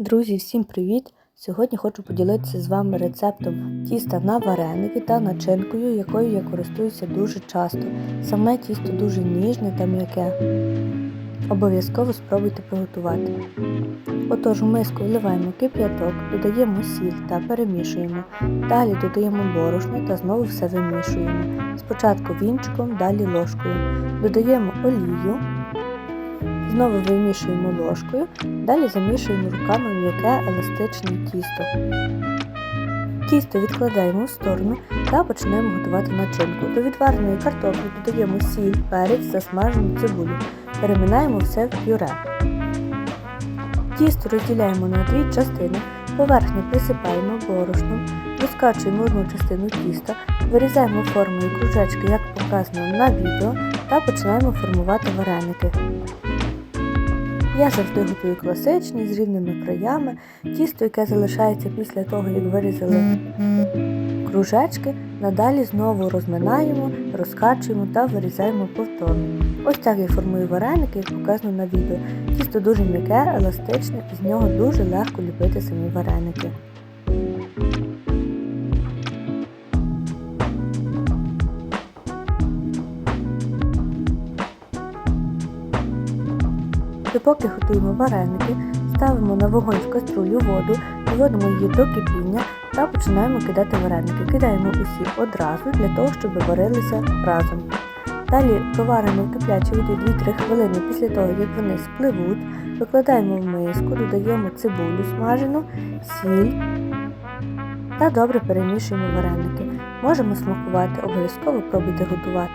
Друзі, всім привіт! Сьогодні хочу поділитися з вами рецептом тіста на вареники та начинкою, якою я користуюся дуже часто. Саме тісто дуже ніжне та м'яке. Обов'язково спробуйте приготувати. Отож, у миску вливаємо кип'яток, додаємо сіль та перемішуємо. Далі додаємо борошно та знову все вимішуємо. Спочатку вінчиком, далі ложкою. Додаємо олію. Знову вимішуємо ложкою, далі замішуємо руками м'яке еластичне тісто. Тісто відкладаємо в сторону та почнемо готувати начинку. До відвареної картоплі додаємо сіль, перець, засмажену цибулю. Переминаємо все в пюре. Тісто розділяємо на дві частини, поверхню присипаємо борошном, розкачуємо одну частину тіста, вирізаємо формою кружечки, як показано на відео, та починаємо формувати вареники. Я завжди готую класичні з рівними краями, тісто, яке залишається після того, як вирізали кружечки, надалі знову розминаємо, розкачуємо та вирізаємо повторно. Ось так я формую вареники, як показано на відео. Тісто дуже м'яке, еластичне і з нього дуже легко ліпити самі вареники. Допоки готуємо вареники, ставимо на вогонь в каструлю воду, доводимо її до кипіння та починаємо кидати вареники. Кидаємо усі одразу для того, щоб варилися разом. Далі проваримо в киплячій воді 2-3 хвилини після того, як вони спливуть, викладаємо в миску, додаємо цибулю смажену, сіль та добре перемішуємо вареники. Можемо смакувати, обов'язково пробуйте готувати.